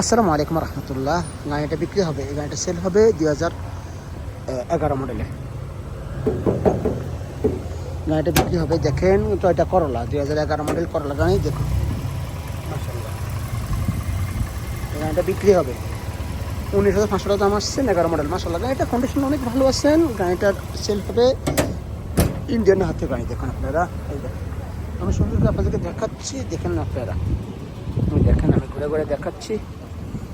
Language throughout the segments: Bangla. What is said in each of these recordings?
আসসালামু আলাইকুম রহমতুল্লাহ। গাড়িটা বিক্রি হবে, এই গাড়িটা সেল হবে দুই হাজার এগারো মডেলে গাড়িটা বিক্রি হবে, দেখেন তো এটা করলা দুই হাজার এগারো মডেল করলা গাড়ি, দেখুন। গাড়িটা বিক্রি হবে। উনিশ হাজার পাঁচশো টাকা দাম আসছেন এগারো মডেল মাসাল্লাহ গাড়িটা কন্ডিশন অনেক ভালো আছেন গাড়িটার সেল হবে ইন্ডিয়ান হাতে গাড়ি, দেখুন আপনারা। এই দেখুন। আমি সুন্দর আপনাদেরকে দেখাচ্ছি, দেখেন আপনারা। দেখেন, আমি ঘুরে ঘুরে দেখাচ্ছি।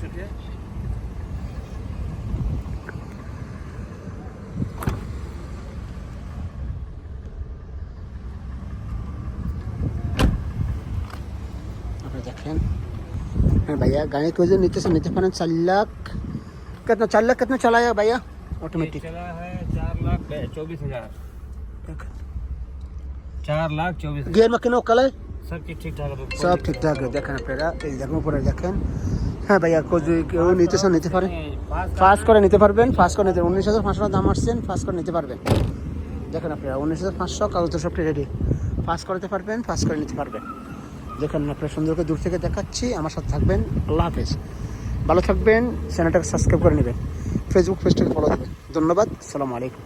चुकी है। भैया गाड़ी की वजह नीचे से नीचे फन लाख। कितना चालक कितना चलाया भैया? ऑटोमेटिक चला है चार लाख चौबीस हज़ार। चार लाख चौबीस गियर में कितना कल है सब ठीक ठाक सब ठीक ठाक देखना पड़ेगा। इस जगह पर देखें। হ্যাঁ ভাইয়া কেউ কেউ নিতে চান নিতে পারেন ফাস্ট করে নিতে পারবেন ফাস্ট করে নিতে উনিশ হাজার পাঁচশো দাম আসছেন ফাস্ট করে নিতে পারবেন। দেখেন আপনারা, উনিশ হাজার পাঁচশো কাগজ সবটি রেডি ফাস্ট করতে পারবেন ফাস্ট করে নিতে পারবেন। দেখেন আপনারা সুন্দর করে দূর থেকে দেখাচ্ছি, আমার সাথে থাকবেন, আল্লাহ হাফেজ। ভালো থাকবেন চ্যানেলটাকে সাবস্ক্রাইব করে নেবেন। ফেসবুক পেজটাকে ফলো দেবেন। ধন্যবাদ, আসসালামু আলাইকুম।